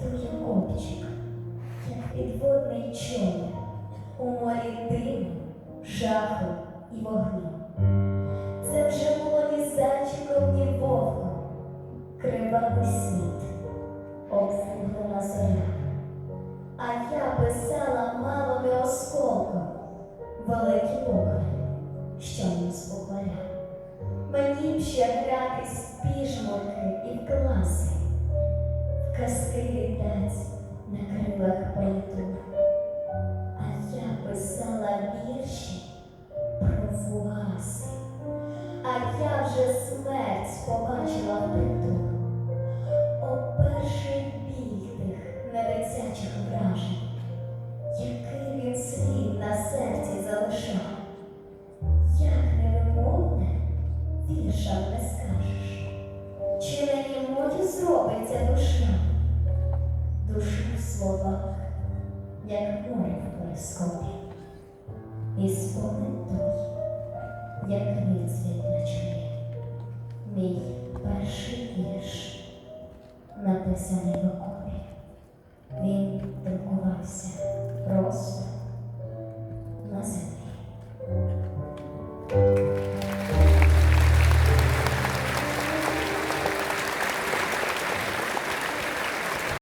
той копчик, як підводний човен у морі диму, жаху і вогню. Це вже було ні зайчиком, ні вовком, кривавий світ, обфуглена зоря. А я писала малими осколком великі букви, що не спокоя. Мені б ще гратись в і в крилах. А я писала вірші про фугаси, а я вже смерть побачила в. О, перший біль тих недитячих вражень, який він слід на серці залишав. Як невимовне віршам не скажеш, чи на німоті зробиться душа, душу в словах, як море в перископі, і спомин той, як відсвіт на мій перший вірш, написаний в окопі.